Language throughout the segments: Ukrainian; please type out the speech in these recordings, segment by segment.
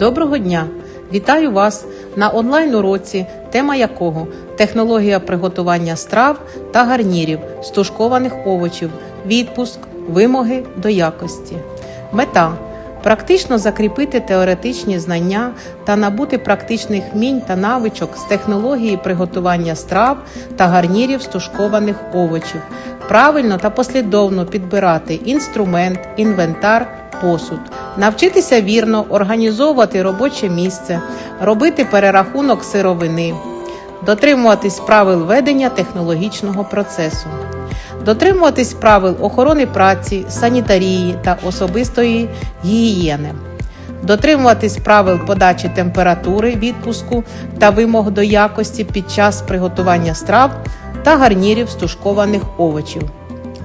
Доброго дня! Вітаю вас на онлайн-уроці, тема якого технологія приготування страв та гарнірів з тушкованих овочів, відпуск, вимоги до якості. Мета практично закріпити теоретичні знання та набути практичних вмінь та навичок з технології приготування страв та гарнірів з тушкованих овочів, правильно та послідовно підбирати інструмент, інвентар, посуд, навчитися вірно організовувати робоче місце, робити перерахунок сировини, дотримуватись правил ведення технологічного процесу, дотримуватись правил охорони праці, санітарії та особистої гігієни. Дотримуватись правил подачі температури відпуску та вимог до якості під час приготування страв та гарнірів з тушкованих овочів,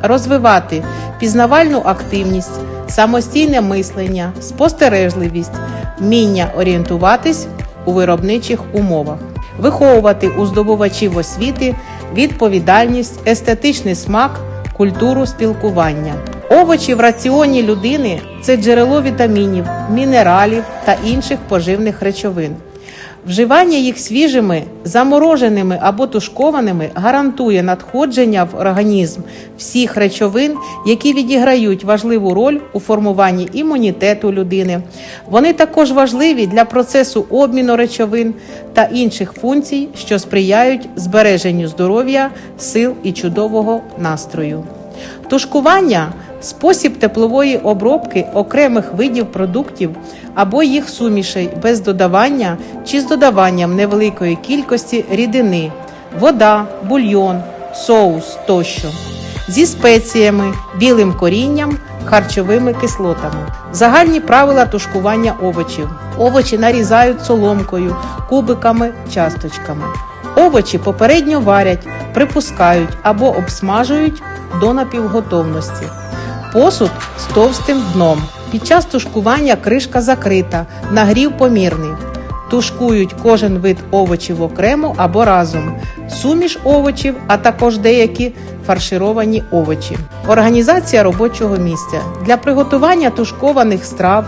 розвивати пізнавальну активність, самостійне мислення, спостережливість, вміння орієнтуватись у виробничих умовах, виховувати у здобувачів освіти відповідальність, естетичний смак, культуру спілкування. Овочі в раціоні людини це джерело вітамінів, мінералів та інших поживних речовин. Вживання їх свіжими, замороженими або тушкованими гарантує надходження в організм всіх речовин, які відіграють важливу роль у формуванні імунітету людини. Вони також важливі для процесу обміну речовин та інших функцій, що сприяють збереженню здоров'я, сил і чудового настрою. Тушкування спосіб теплової обробки окремих видів продуктів або їх сумішей без додавання чи з додаванням невеликої кількості рідини, вода, бульйон, соус тощо, зі спеціями, білим корінням, харчовими кислотами. Загальні правила тушкування овочів. Овочі нарізають соломкою, кубиками, часточками. Овочі попередньо варять, припускають або обсмажують до напівготовності. Посуд з товстим дном. Під час тушкування кришка закрита, нагрів помірний. Тушкують кожен вид овочів окремо або разом, суміш овочів, а також деякі фаршировані овочі. Організація робочого місця для приготування тушкованих страв.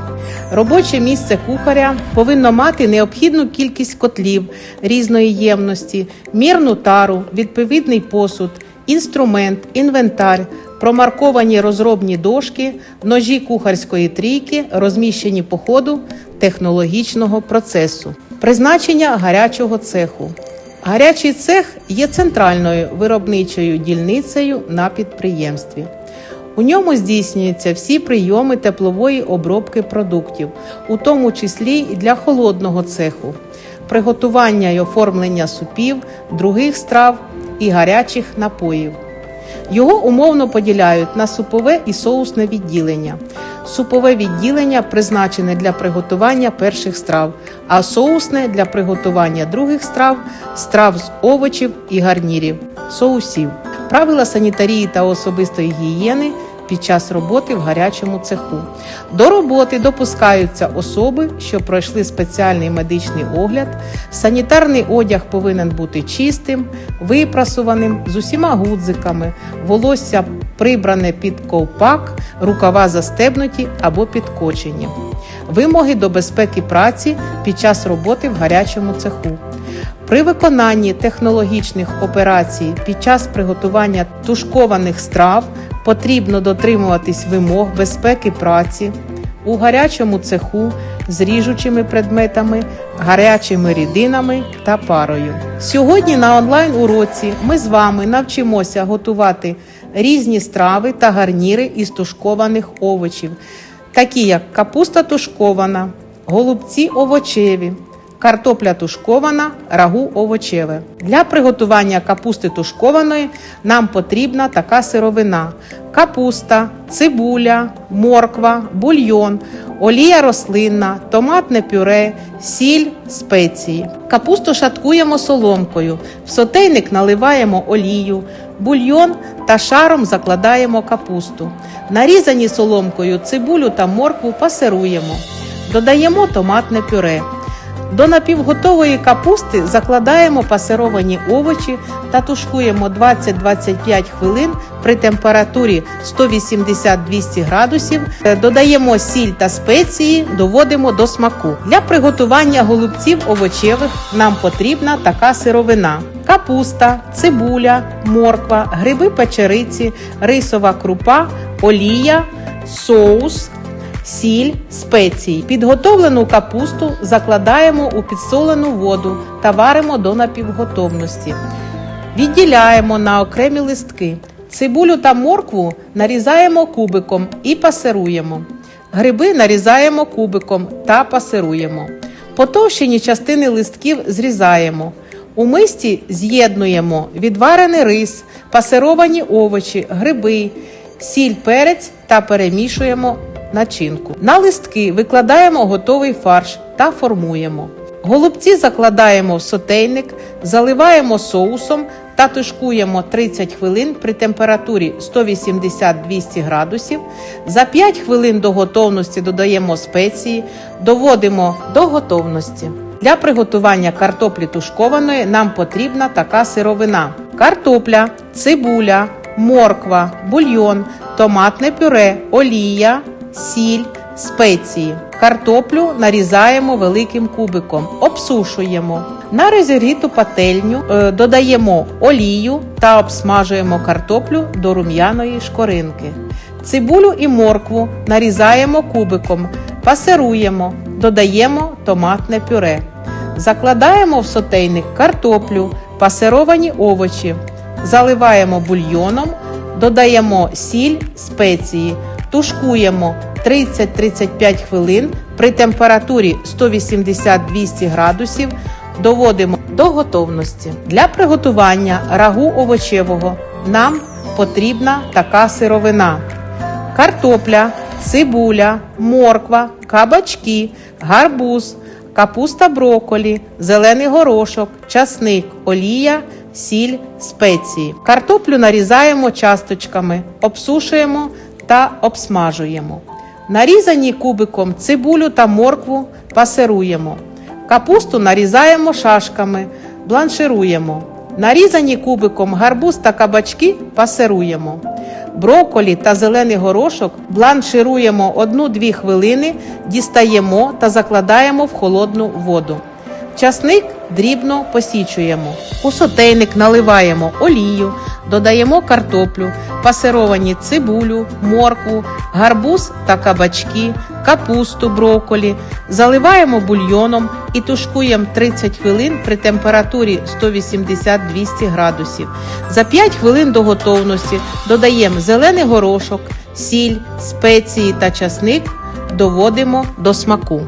Робоче місце кухаря повинно мати необхідну кількість котлів різної ємності, мірну тару, відповідний посуд, інструмент, інвентар, промарковані розробні дошки, ножі кухарської трійки, розміщені по ходу технологічного процесу. Призначення гарячого цеху. Гарячий цех є центральною виробничою дільницею на підприємстві. У ньому здійснюються всі прийоми теплової обробки продуктів, у тому числі і для холодного цеху, приготування й оформлення супів, других страв і гарячих напоїв. Його умовно поділяють на супове і соусне відділення. Супове відділення призначене для приготування перших страв, а соусне для приготування других страв, страв з овочів і гарнірів, соусів. Правила санітарії та особистої гігієни під час роботи в гарячому цеху. До роботи допускаються особи, що пройшли спеціальний медичний огляд. Санітарний одяг повинен бути чистим, випрасуваним з усіма гудзиками, волосся прибране під ковпак, рукава застебнуті або підкочені. Вимоги до безпеки праці під час роботи в гарячому цеху. При виконанні технологічних операцій під час приготування тушкованих страв потрібно дотримуватись вимог безпеки праці у гарячому цеху з ріжучими предметами, гарячими рідинами та парою. Сьогодні на онлайн уроці ми з вами навчимося готувати різні страви та гарніри із тушкованих овочів, такі як капуста тушкована, голубці овочеві. Картопля тушкована, рагу овочеве. Для приготування капусти тушкованої нам потрібна така сировина: капуста, цибуля, морква, бульйон, олія рослинна, томатне пюре, сіль, спеції. Капусту шаткуємо соломкою, в сотейник наливаємо олію, бульйон та шаром закладаємо капусту. Нарізані соломкою цибулю та моркву пасируємо. Додаємо томатне пюре. До напівготової капусти закладаємо пасировані овочі та тушкуємо 20-25 хвилин при температурі 180-200 градусів. Е, Додаємо сіль та спеції, доводимо до смаку. Для приготування голубців овочевих нам потрібна така сировина: капуста, цибуля, морква, гриби печериці, рисова крупа, олія, соус сіль, спеції. Підготовлену капусту закладаємо у підсолену воду та варимо до напівготовності. Відділяємо на окремі листки. Цибулю та моркву нарізаємо кубиком і пасируємо. Гриби нарізаємо кубиком та пасируємо. Потовщені частини листків зрізаємо. У мисці з'єднуємо відварений рис, пасировані овочі, гриби, сіль, перець та перемішуємо начинку. На листки викладаємо готовий фарш та формуємо. Голубці закладаємо в сотейник, заливаємо соусом та тушкуємо 30 хвилин при температурі 180-200 градусів. За 5 хвилин до готовності додаємо спеції, доводимо до готовності. Для приготування картоплі тушкованої нам потрібна така сировина: картопля, цибуля, морква, бульйон, томатне пюре, олія, сіль, спеції. Картоплю нарізаємо великим кубиком, обсушуємо. На розігріту пательню е, додаємо олію та обсмажуємо картоплю до рум'яної шкоринки. Цибулю і моркву нарізаємо кубиком, пасируємо, додаємо томатне пюре. Закладаємо в сотейник картоплю, пасировані овочі, заливаємо бульйоном, додаємо сіль, спеції, тушкуємо 30-35 хвилин при температурі 180-200 градусів. Доводимо до готовності. Для приготування рагу овочевого нам потрібна така сировина: картопля, цибуля, морква, кабачки, гарбуз, капуста броколі, зелений горошок, часник, олія, сіль, спеції. Картоплю нарізаємо часточками, обсушуємо та обсмажуємо. Нарізані кубиком цибулю та моркву пасируємо. Капусту нарізаємо шашками, бланшируємо. Нарізані кубиком гарбуз та кабачки пасируємо. Броколі та зелений горошок бланшируємо 1-2 хвилини, дістаємо та закладаємо в холодну воду. Часник дрібно посічуємо. У сотейник наливаємо олію, додаємо картоплю, пасировані цибулю, моркву, гарбуз та кабачки, капусту, броколі, заливаємо бульйоном і тушкуємо 30 хвилин при температурі 180-200 градусів. За 5 хвилин до готовності додаємо зелений горошок, сіль, спеції та часник, доводимо до смаку.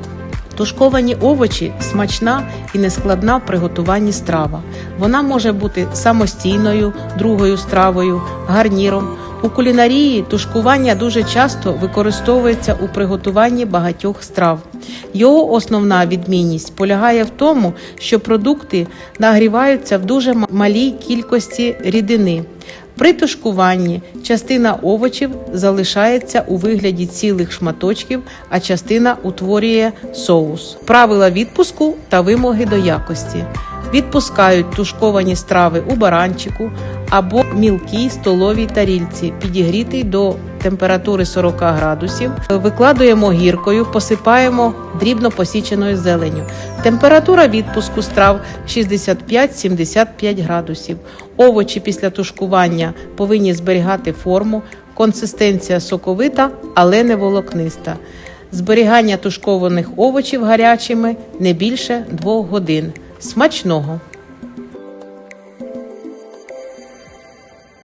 Тушковані овочі смачна і нескладна в приготуванні страва. Вона може бути самостійною, другою стравою, гарніром. У кулінарії тушкування дуже часто використовується у приготуванні багатьох страв. Його основна відмінність полягає в тому, що продукти нагріваються в дуже малій кількості рідини. При тушкуванні частина овочів залишається у вигляді цілих шматочків, а частина утворює соус. Правила відпуску та вимоги до якості. Відпускають тушковані страви у баранчику або мілкій столовій тарільці, підігрітий до температури 40 градусів. Викладуємо гіркою, посипаємо дрібно посіченою зеленю. Температура відпуску страв 65-75 градусів. Овочі після тушкування повинні зберігати форму, консистенція соковита, але не волокниста. Зберігання тушкованих овочів гарячими не більше 2 годин. Смачного!